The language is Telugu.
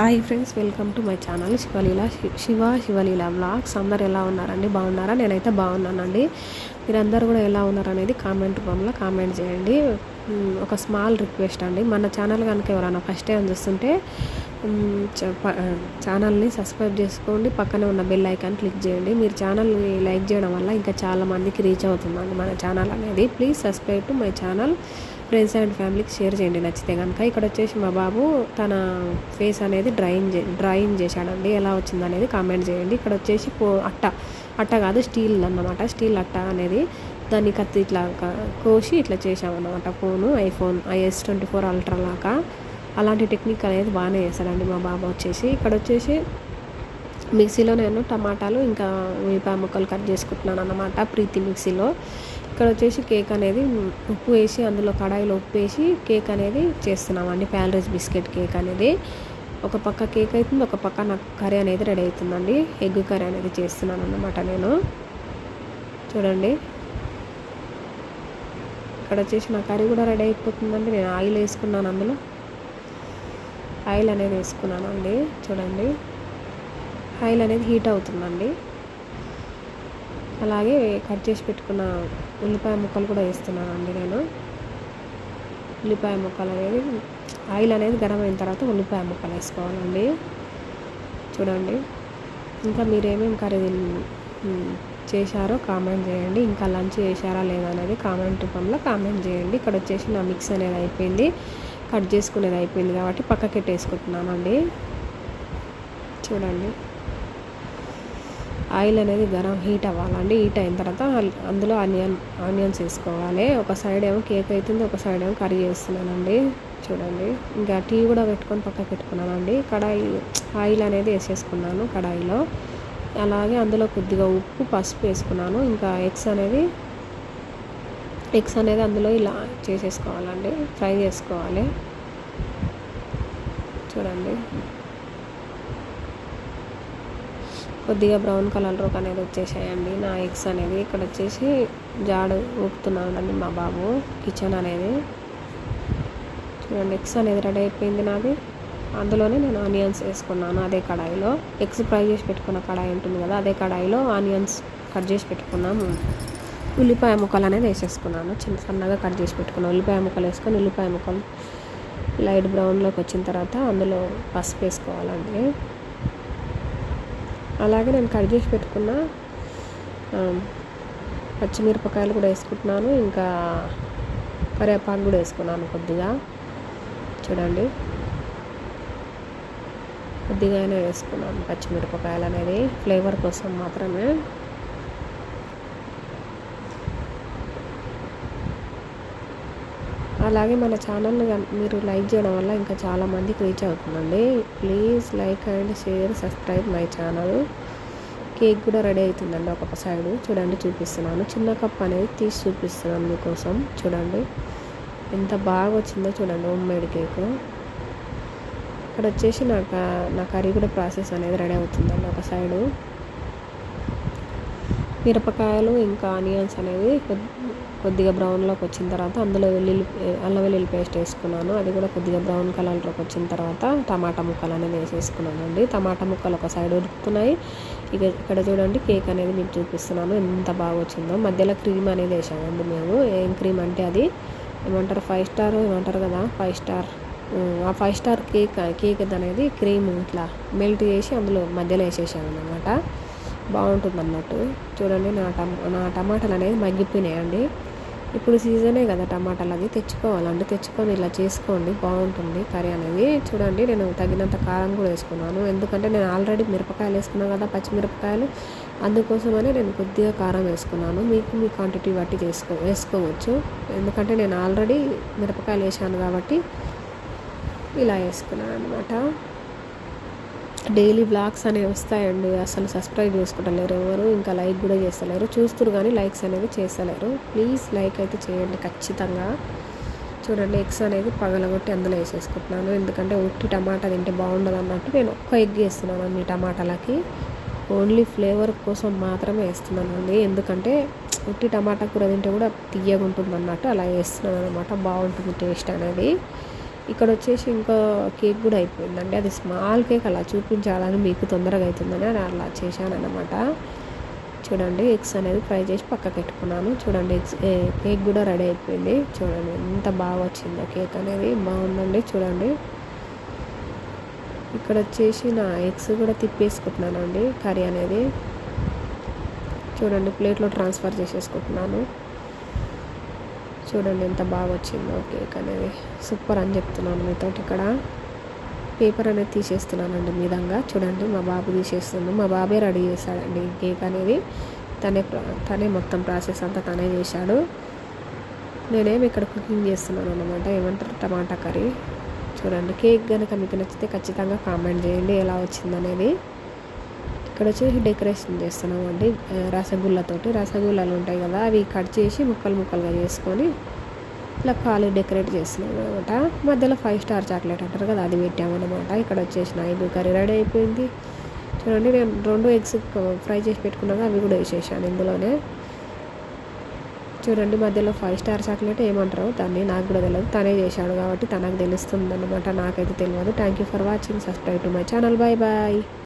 Hi friends welcome to my channel Sivaleela శి- శివ శివలీల బ్లాగ్స్ అందరు ఎలా ఉన్నారండి? బాగున్నారా? నేనైతే బాగున్నానండి. మీరందరూ కూడా ఎలా ఉన్నారనేది కామెంట్ రూపంలో కామెంట్ చేయండి. ఒక స్మాల్ రిక్వెస్ట్ అండి. మన ఛానల్ కనుక ఎవరైనా ఫస్ట్ టైం చూస్తుంటే ఛానల్ని సబ్స్క్రైబ్ చేసుకోండి. పక్కనే ఉన్న బెల్ ఐకాన్ క్లిక్ చేయండి. మీరు ఛానల్ని లైక్ చేయడం వల్ల ఇంకా చాలా మందికి రీచ్ అవుతుందండి మన ఛానల్ అనేది. Please subscribe to my channel friends and ఫ్యామిలీకి షేర్ చేయండి. నచ్చితే కనుక ఇక్కడ వచ్చేసి మా బాబు తన ఫేస్ అనేది డ్రాయింగ్ చే డ్రాయింగ్ చేశాడండి. ఎలా వచ్చింది అనేది కామెంట్ చేయండి. ఇక్కడ వచ్చేసి పో అట్ట. అట్ట కాదు స్టీల్ అన్నమాట. స్టీల్ అట్ట అనేది దాన్ని కత్తి ఇట్లా కోసి ఇట్లా చేసామన్నమాట phone iPhone is twenty four ultra లాగా. అలాంటి టెక్నిక్ అనేది బాగానే చేస్తాడండి మా బాబు వచ్చేసి. ఇక్కడ వచ్చేసి మిక్సీలో నేను టమాటాలు ఇంకా ఉల్లిపాయ ముక్కలు కట్ చేసుకుంటున్నాను అన్నమాట ప్రీతి మిక్సీలో. ఇక్కడ వచ్చేసి కేక్ అనేది ఉప్పు వేసి అందులో కడాయిలో ఉప్పు వేసి కేక్ అనేది చేస్తున్నామండి. ప్యాలరీస్ బిస్కెట్ కేక్ అనేది. ఒక పక్క కేక్ అవుతుంది ఒక పక్క నాకు కర్రీ అనేది రెడీ అవుతుందండి. ఎగ్ కర్రీ అనేది చేస్తున్నాను అన్నమాట నేను. చూడండి. ఇక్కడ వచ్చేసి నా కర్రీ కూడా రెడీ అయిపోతుందండి. నేను ఆయిల్ వేసుకున్నాను అందులో. ఆయిల్ అనేది వేసుకున్నాను అండి చూడండి. ఆయిల్ అనేది హీట్ అవుతుందండి. అలాగే కట్ చేసి పెట్టుకున్న ఉల్లిపాయ ముక్కలు కూడా వేస్తున్నానండి నేను. ఉల్లిపాయ ముక్కలు అనేది ఆయిల్ అనేది గరం అయిన తర్వాత ఉల్లిపాయ ముక్కలు వేసుకోవాలండి. చూడండి. ఇంకా మీరేమేమి కర్రీ చేశారో కామెంట్ చేయండి. ఇంకా లంచ్ చేశారా లేదా అనేది కామెంట్ రూపంలో కామెంట్ చేయండి. ఇక్కడ వచ్చేసి నా మిక్స్ అనేది అయిపోయింది. కట్ చేసుకునేది అయిపోయింది కాబట్టి పక్కకి పెట్టేసుకుంటున్నానండి చూడండి. ఆయిల్ అనేది గరం హీట్ అవ్వాలండి. హీట్ అయిన తర్వాత అందులో ఆనియన్ ఆనియన్స్ వేసుకోవాలి. ఒక సైడ్ ఏమో కేక్ అవుతుంది ఒక సైడ్ ఏమో కర్రీ చేస్తున్నానండి. చూడండి. ఇంకా టీ కూడా పెట్టుకొని పక్కకు పెట్టుకున్నానండి. కడాయి ఆయిల్ అనేది వేసేసుకున్నాను కడాయిలో. అలాగే అందులో కొద్దిగా ఉప్పు పసుపు వేసుకున్నాను. ఇంకా ఎగ్స్ అనేది ఎగ్స్ అనేది అందులో ఇలా చేసేసుకోవాలండి. ఫ్రై చేసుకోవాలి. చూడండి. కొద్దిగా బ్రౌన్ కలర్ రోక్ అనేది వచ్చేసాయండి. నా ఎగ్స్ అనేది ఇక్కడ వచ్చేసి జాడు ఊపుతున్నానండి మా బాబు కిచెన్ అనేది. చూడండి ఎగ్స్ అనేది రెడీ అయిపోయింది నాది. అందులోనే నేను ఆనియన్స్ వేసుకున్నాను అదే కడాయిలో. ఎగ్స్ ఫ్రై చేసి పెట్టుకున్న కడాయి ఉంటుంది కదా అదే కడాయిలో ఆనియన్స్ కట్ చేసి పెట్టుకున్నాము. ఉల్లిపాయ ముక్కలు అనేది వేసేసుకున్నాను. చిన్న సన్నగా కట్ చేసి పెట్టుకున్నాను ఉల్లిపాయ ముక్కలు వేసుకొని ఉల్లిపాయ ముక్కలు లైట్ బ్రౌన్లోకి వచ్చిన తర్వాత అందులో పసుపు వేసుకోవాలండి. అలాగే నేను కట్ చేసి పెట్టుకున్న పచ్చిమిరపకాయలు కూడా వేసుకుంటున్నాను. ఇంకా కరివేపాకు కూడా వేసుకున్నాను కొద్దిగా. చూడండి. కొద్దిగానే వేసుకున్నాను పచ్చిమిరపకాయలు అనేది. ఫ్లేవర్ కోసం మాత్రమే. అలాగే మన ఛానల్ని మీరు లైక్ చేయడం వల్ల ఇంకా చాలామందికి రీచ్ అవుతుందండి. Please like and share subscribe my channel. Cake కూడా రెడీ అవుతుందండి ఒక్కొక్క సైడ్. చూడండి చూపిస్తున్నాను. చిన్న కప్ అనేది తీసి చూపిస్తున్నాను మీకోసం. చూడండి ఎంత బాగా వచ్చిందో చూడండి హోమ్ మేడ్ కేక్. ఇక్కడ వచ్చేసి నాకు నా కర్రీ కూడా ప్రాసెస్ అనేది రెడీ అవుతుందండి ఒక సైడు. మిరపకాయలు ఇంకా ఆనియన్స్ అనేవి కొద్దిగా బ్రౌన్లోకి వచ్చిన తర్వాత అందులో వెల్లుల్లి అల్లం వెల్లుల్లి పేస్ట్ వేసుకున్నాను. అది కూడా కొద్దిగా బ్రౌన్ కలర్లోకి వచ్చిన తర్వాత టమాటా ముక్కలు అనేది వేసేసుకున్నానండి టమాటా ముక్కలు ఒక సైడ్ ఉడుకుతున్నాయి. ఇక ఇక్కడ చూడండి కేక్ అనేది మీకు చూపిస్తున్నాను. ఎంత బాగా వచ్చిందో. మధ్యలో క్రీమ్ అనేది వేసామండి మేము. ఏం క్రీమ్ అంటే అది ఏమంటారు? ఫైవ్ స్టార్ ఏమంటారు కదా? ఫైవ్ స్టార్ ఆ ఫైవ్ స్టార్ కేక్ కేక్ అనేది క్రీమ్ ఇట్లా మెల్ట్ చేసి అందులో మధ్యలో వేసేసాను అనమాట బాగుంటుంది అన్నట్టు. చూడండి నా టమ నా టమాటాలు అనేది మగ్గిపోయినాయండి. ఇప్పుడు సీజనే కదా టమాటాలు అది తెచ్చుకోవాలండి తెచ్చుకొని ఇలా చేసుకోండి బాగుంటుంది. కర్రీ అనేది చూడండి నేను తగినంత కారం కూడా వేసుకున్నాను. ఎందుకంటే నేను ఆల్రెడీ మిరపకాయలు వేసుకున్నాను కదా పచ్చిమిరపకాయలు. అందుకోసమనే నేను కొద్దిగా కారం వేసుకున్నాను. మీకు మీ క్వాంటిటీ బట్టి చేసుకో వేసుకోవచ్చు. ఎందుకంటే నేను ఆల్రెడీ మిరపకాయలు వేసాను కాబట్టి ఇలా వేసుకున్నాను అనమాట డైలీ బ్లాగ్స్ అనేవి వస్తాయండి. అసలు సబ్స్క్రైబ్ చేసుకుంటలేరు ఎవరు ఇంకా లైక్ కూడా చేస్తలేరు. చూస్తున్నారు కానీ లైక్స్ అనేది చేస్తలేరు. ప్లీజ్ లైక్ అయితే చేయండి ఖచ్చితంగా. చూడండి ఎగ్స్ అనేది పగలగొట్టి అందులో వేసేసుకుంటున్నాను. ఎందుకంటే ఉట్టి టమాటా తింటే బాగుండదు అన్నట్టు నేను ఒక్క ఎగ్ వేస్తున్నాను అన్ని టమాటాలకి. ఓన్లీ ఫ్లేవర్ కోసం మాత్రమే వేస్తున్నాను అండి ఎందుకంటే ఉట్టి టమాటా కూర తింటే కూడా తీయగా ఉంటుంది అన్నట్టు అలా వేస్తున్నాను అనమాట బాగుంటుంది టేస్ట్ అనేది. ఇక్కడ వచ్చేసి ఇంకో కేక్ కూడా అయిపోయిందండి. అది స్మాల్ కేక్ అలా చూపించాలని మీకు తొందరగా అవుతుందని అని అలా చేశాను అనమాట చూడండి ఎగ్స్ అనేది ఫ్రై చేసి పక్కకు పెట్టుకున్నాను. చూడండి ఎగ్స్ కేక్ కూడా రెడీ అయిపోయింది. చూడండి ఎంత బాగా వచ్చిందో కేక్ అనేది. బాగుందండి చూడండి. ఇక్కడ వచ్చేసి నా ఎగ్స్ కూడా తిప్పేసుకుంటున్నానండి కర్రీ అనేది. చూడండి ప్లేట్లో ట్రాన్స్ఫర్ చేసేసుకుంటున్నాను. చూడండి ఎంత బాగా వచ్చిందో కేక్ అనేది. సూపర్ అని చెప్తున్నాను మీతో ఇక్కడ. పేపర్ అనేది తీసేస్తున్నానండి మీదంగా చూడండి మా బాబు తీసేస్తున్నాను మా బాబే రెడీ చేశాడండి కేక్ అనేది. తనే తనే మొత్తం ప్రాసెస్ అంతా తనే చేశాడు. నేనేమి ఇక్కడ కుకింగ్ చేస్తున్నాను అనమాట ఏమంటారు? టమాటా కర్రీ. చూడండి కేక్ కనుక మీకు నచ్చితే ఖచ్చితంగా కామెంట్ చేయండి. ఎలా వచ్చిందనేది. ఇక్కడ వచ్చేసి డెకరేషన్ చేస్తున్నామండి రసగుల్లతోటి రసగుల్లాలు ఉంటాయి కదా అవి కట్ చేసి ముక్కలు ముక్కలుగా చేసుకొని ఇలా ఖాళీ డెకరేట్ చేస్తున్నాం అనమాట మధ్యలో ఫైవ్ స్టార్ చాక్లెట్ అంటారు కదా అది పెట్టామన్నమాట ఇక్కడ వచ్చేసి ఎగ్ కర్రీ రెడీ అయిపోయింది. చూడండి నేను రెండు ఎగ్స్ ఫ్రై చేసి పెట్టుకున్నాక అవి కూడా వేసేసాను ఇందులోనే. చూడండి మధ్యలో ఫైవ్ స్టార్ చాక్లెట్ ఏమంటారు దాన్ని నాకు కూడా తెలియదు. తనే చేశాడు కాబట్టి తనకు తెలుస్తుంది అనమాట నాకైతే తెలియదు. Thank you for watching subscribe to my channel bye bye